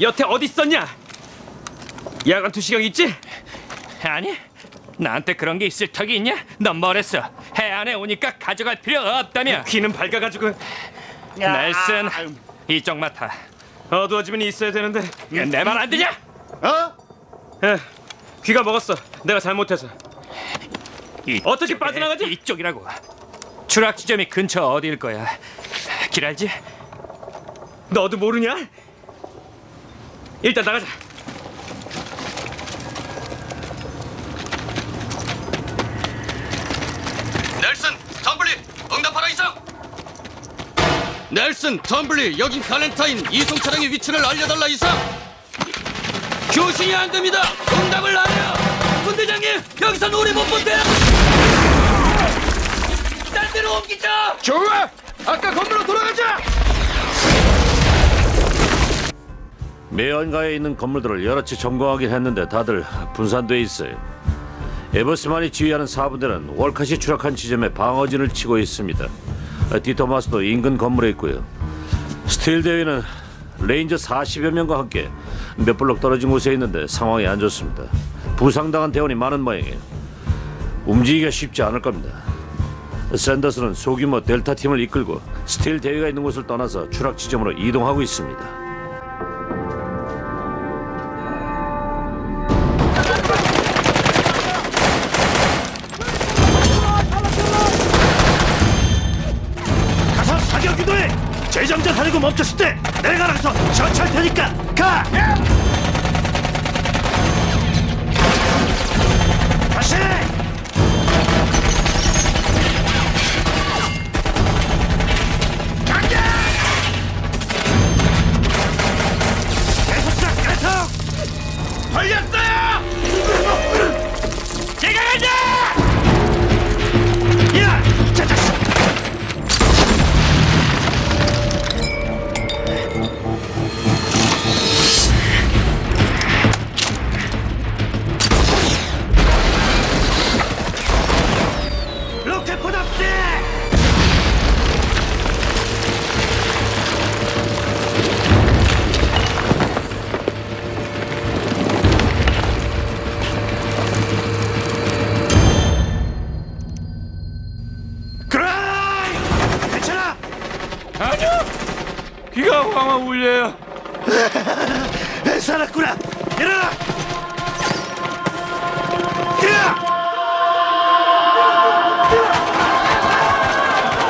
여태 어디 있었냐? 야간 투시경 있지? 아니 나한테 그런 게 있을 턱이 있냐? 넌 뭐랬어? 해안에 오니까 가져갈 필요 없다며 귀는 밝아가지고 넬슨 이쪽 맡아 어두워지면 있어야 되는데 내 말 안 듣냐? 어? 에, 귀가 먹었어 내가 잘못해서 이쪽에, 어떻게 빠져나가지? 이쪽이라고 추락 지점이 근처 어디일 거야 길 알지? 너도 모르냐? 일단 나가자 넬슨, 텀블리, 응답하라 이상. 넬슨, 텀블리, 여긴 칼렌타인 이송 차량의 위치를 알려달라 이상. 교신이 안 됩니다. 응답을 하려. 군대장님, 여기선 우리 못 본대요. 딴 데로 옮기자. 좋아! 아까 건물로 돌아가자! 매연가에 있는 건물들을 여러 채 점거하긴 했는데 다들 분산돼 있어요. 에버스만이 지휘하는 사부대는 월컷이 추락한 지점에 방어진을 치고 있습니다. 디토마스도 인근 건물에 있고요. 스틸 대위는 레인저 40여 명과 함께 몇 블록 떨어진 곳에 있는데 상황이 안 좋습니다. 부상당한 대원이 많은 모양이에요. 움직이기가 쉽지 않을 겁니다. 샌더스는 소규모 델타 팀을 이끌고 스틸 대위가 있는 곳을 떠나서 추락 지점으로 이동하고 있습니다. 재장전 하려고 멈췄을 때 내가 나가서 처치할 테니까 가! 귀가 황황 울려요 살았구나! 일어나!